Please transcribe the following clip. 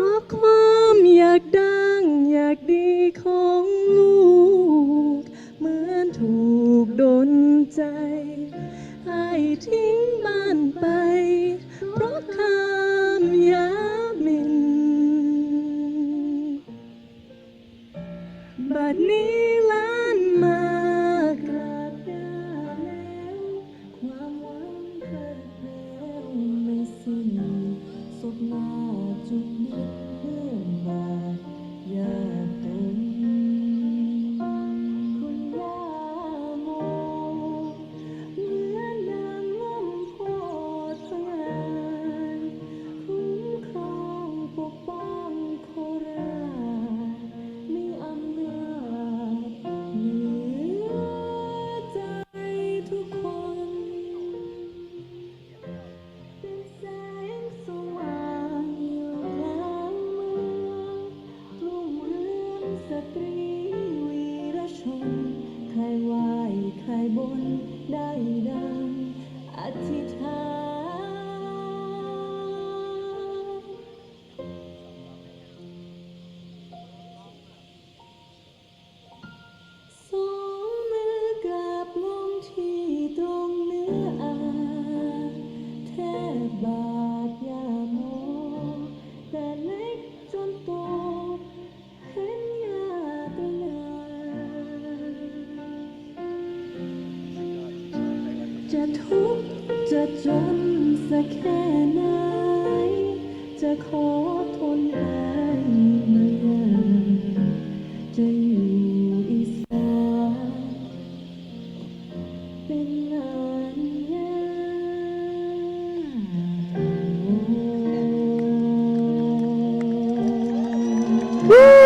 พราะความอยากดังอยากดีของลูก เหมือนถูกดนใจ ให้ทิ้งบ้านไป เพราะคำยาหมินบัดนี้ บนได้ดังอธิษฐานสองมือกราบลงที่ตรงเนื้ออาแทบบา ทุกจะจนสักแค่ไหน จะขอทนหายมานาจะอยู่อีสานเป็นนานยา